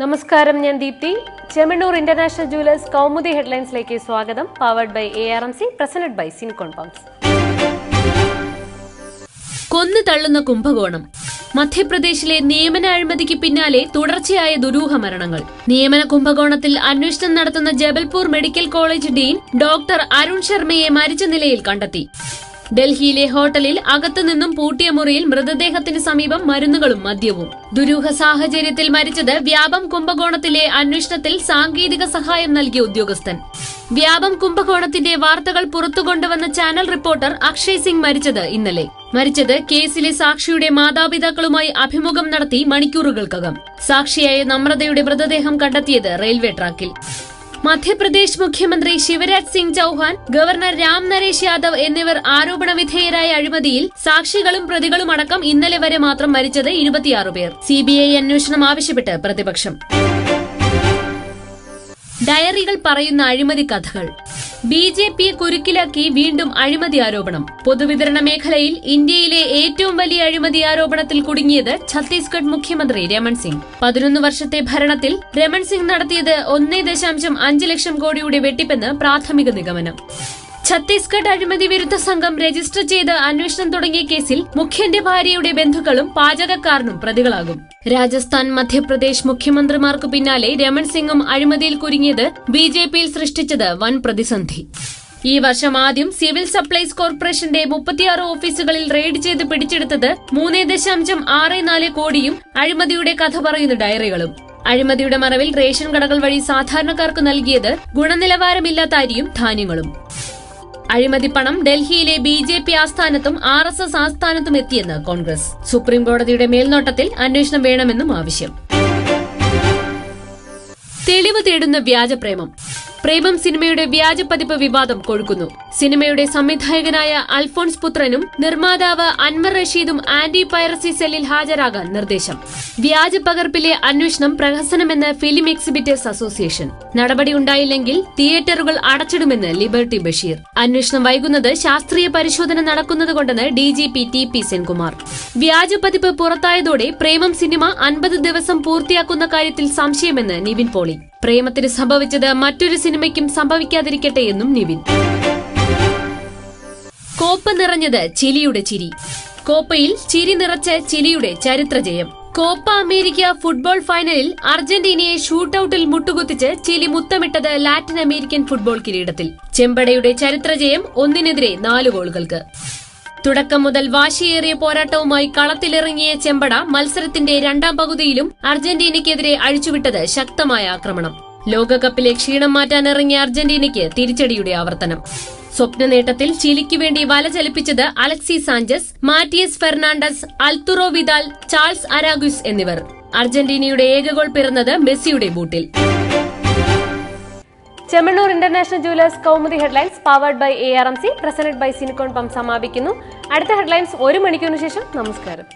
നമസ്കാരം ഞാൻ Deepthi. Chemmanur international jewellers Kaumudi ഹെഡ്ലൈൻസിലേക്ക് സ്വാഗതം. Powered by A R M C presented by Syncon pumps കൊന്നു തള്ളുന്ന കുംഭകോണം. മധ്യപ്രദേശിലെ നിയമന അഴിമതിക്ക് പിന്നാലെ തുടർച്ചയായ ദുരൂഹ മരണങ്ങൾ. നിയമന കുംഭകോണത്തിൽ അന്വേഷണം നടത്തുന്ന Jabalpur medical college dean doctor Arun ശർമ്മയെ മരിച്ച നിലയിൽ കണ്ടെത്തി. ഡൽഹിയിലെ ഹോട്ടലിൽ അകത്തുനിന്നും പൂട്ടിയ മുറിയിൽ മൃതദേഹത്തിന് സമീപം മരുന്നുകളും മദ്യവും. ദുരൂഹ സാഹചര്യത്തിൽ മരിച്ചത് വ്യാപം കുംഭകോണത്തിലെ അന്വേഷണത്തിൽ സാങ്കേതിക സഹായം നൽകിയ ഉദ്യോഗസ്ഥൻ. വ്യാപം കുംഭകോണത്തിന്റെ വാർത്തകൾ പുറത്തുകൊണ്ടുവന്ന ചാനൽ റിപ്പോർട്ടർ അക്ഷയ് സിംഗ് മരിച്ചത് ഇന്നലെ. മരിച്ചത് കേസിലെ സാക്ഷിയുടെ മാതാപിതാക്കളുമായി അഭിമുഖം നടത്തി മണിക്കൂറുകൾക്കകം. സാക്ഷിയായ നമ്രതയുടെ മൃതദേഹം കണ്ടെത്തിയത് റെയിൽവേ ട്രാക്കിൽ. മധ്യപ്രദേശ് മുഖ്യമന്ത്രി ശിവരാജ് സിംഗ് ചൌഹാൻ ഗവർണർ രാം നരേഷ് യാദവ് എന്നിവർ ആരോപണ വിധേയരായ അഴിമതിയിൽ സാക്ഷികളും പ്രതികളും അടക്കം ഇന്നലെ വരെ മാത്രം മരിച്ചത് ഇരുപത്തിയാറ് പേർ. സിബിഐ അന്വേഷണം ആവശ്യപ്പെട്ട് പ്രതിപക്ഷം. ഡയറികൾ പറയുന്ന അഴിമതി കഥകൾ. ബി ജെ പി കുരുക്കിലാക്കി വീണ്ടും അഴിമതി ആരോപണം. പൊതുവിതരണ മേഖലയിൽ ഇന്ത്യയിലെ ഏറ്റവും വലിയ അഴിമതി ആരോപണത്തിൽ കുടുങ്ങിയത് ഛത്തീസ്ഗഡ് മുഖ്യമന്ത്രി രമൺ സിംഗ്. പതിനൊന്ന് വർഷത്തെ ഭരണത്തിൽ രമൺ സിംഗ് നടത്തിയത് ഒന്നേ ദശാംശം അഞ്ച് ലക്ഷം കോടിയുടെ വെട്ടിപ്പെന്ന് പ്രാഥമിക നിഗമനം. ഛത്തീസ്ഗഡ് അഴിമതി വിരുദ്ധ സംഘം രജിസ്റ്റർ ചെയ്ത് അന്വേഷണം തുടങ്ങിയ കേസിൽ മുഖ്യന്റെ ഭാര്യയുടെ ബന്ധുക്കളും പാചകക്കാരനും പ്രതികളാകും. രാജസ്ഥാൻ മധ്യപ്രദേശ് മുഖ്യമന്ത്രിമാർക്ക് പിന്നാലെ രമൺ സിംഗും അഴിമതിയിൽ കുരുങ്ങിയത് ബി സൃഷ്ടിച്ചത് വൻ പ്രതിസന്ധി. ഈ വർഷം ആദ്യം സിവിൽ സപ്ലൈസ് കോർപ്പറേഷന്റെ മുപ്പത്തിയാറ് ഓഫീസുകളിൽ റെയ്ഡ് ചെയ്ത് പിടിച്ചെടുത്തത് മൂന്നേ ദശാംശം ആറ് നാല് കോടിയും അഴിമതിയുടെ കഥ പറയുന്ന ഡയറികളും. അഴിമതിയുടെ മറവിൽ റേഷൻ കടകൾ വഴി സാധാരണക്കാർക്ക് നൽകിയത് ഗുണനിലവാരമില്ലാത്ത അരിയും ധാന്യങ്ങളും. അഴിമതി പണം ഡൽഹിയിലെ ബി ജെ പി ആസ്ഥാനത്തും ആർ എസ് എസ് ആസ്ഥാനത്തും എത്തിയെന്ന് കോൺഗ്രസ്. സുപ്രീംകോടതിയുടെ മേൽനോട്ടത്തിൽ അന്വേഷണം വേണമെന്നും ആവശ്യം. തെളിവ് തേടുന്ന വ്യാജപ്രേമം പ്രേമം സിനിമയുടെ വ്യാജപതിപ്പ് വിവാദം കൊഴുക്കുന്നു. സിനിമയുടെ സംവിധായകനായ അൽഫോൺസ് പുത്രനും നിർമ്മാതാവ് അൻവർ റഷീദും ആന്റി പൈറസി സെല്ലിൽ ഹാജരാകാൻ നിർദ്ദേശം. വ്യാജ പകർപ്പിലെ അന്വേഷണം പ്രഹസനമെന്ന് ഫിലിം എക്സിബിറ്റേഴ്സ് അസോസിയേഷൻ. നടപടി ഉണ്ടായില്ലെങ്കിൽ തിയേറ്ററുകൾ അടച്ചിടുമെന്ന് ലിബർട്ടി ബഷീർ. അന്വേഷണം വൈകുന്നത് ശാസ്ത്രീയ പരിശോധന നടക്കുന്നതുകൊണ്ടെന്ന് D G P T P Senkumar. വ്യാജ പതിപ്പ് പുറത്തായതോടെ പ്രേമം സിനിമ അൻപത് ദിവസം പൂർത്തിയാക്കുന്ന കാര്യത്തിൽ സംശയമെന്ന് നിവിൻ പോളി. പ്രേമത്തിന് സംഭവിച്ചത് മറ്റൊരു സിനിമയ്ക്കും സംഭവിക്കാതിരിക്കട്ടെ എന്നും നിവിൻ. കോപ്പ നിറഞ്ഞത് ചിലിയുടെ ചിരി. കോപ്പയിൽ ചിരി നിറച്ച ചിലിയുടെ ചരിത്രജയം. കോപ്പ അമേരിക്ക ഫുട്ബോൾ ഫൈനലിൽ അർജന്റീനയെ ഷൂട്ടൌട്ടിൽ മുട്ടുകുത്തിച്ച് ചിലി മുത്തമിട്ടത് ലാറ്റിൻ അമേരിക്കൻ ഫുട്ബോൾ കിരീടത്തിൽ. ചെമ്പടയുടെ ചരിത്രജയം ഒന്നിനെതിരെ നാല് ഗോളുകൾക്ക്. തുടക്കം മുതൽ വാശിയേറിയ പോരാട്ടവുമായി കളത്തിലിറങ്ങിയ ചെമ്പട മത്സരത്തിന്റെ രണ്ടാം പകുതിയിലും അർജന്റീനയ്ക്കെതിരെ അഴിച്ചുവിട്ടത് ശക്തമായ ആക്രമണം. ലോകകപ്പിലെ ക്ഷീണം മാറ്റാനിറങ്ങിയ അർജന്റീനയ്ക്ക് തിരിച്ചടിയുടെ ആവർത്തനം. സ്വപ്ന നേട്ടത്തിൽ ചിലിക്ക് വേണ്ടി വല ചലിപ്പിച്ചത് Alexis Sanchez Matias Fernandez Arturo Vidal Charles Aranguiz എന്നിവർ. അർജന്റീനയുടെ ഏക ഗോൾ പിറന്നത് മെസ്സിയുടെ ബൂട്ടിൽ. Chemmanur international jewellers Kaumudi headlines powered by A R M C presented by Syncon pump സമാപിക്കുന്നു. അടുത്ത ഹെഡ്ലൈൻസ് ഒരു മണിക്കൂറിന് ശേഷം നമസ്കാരം.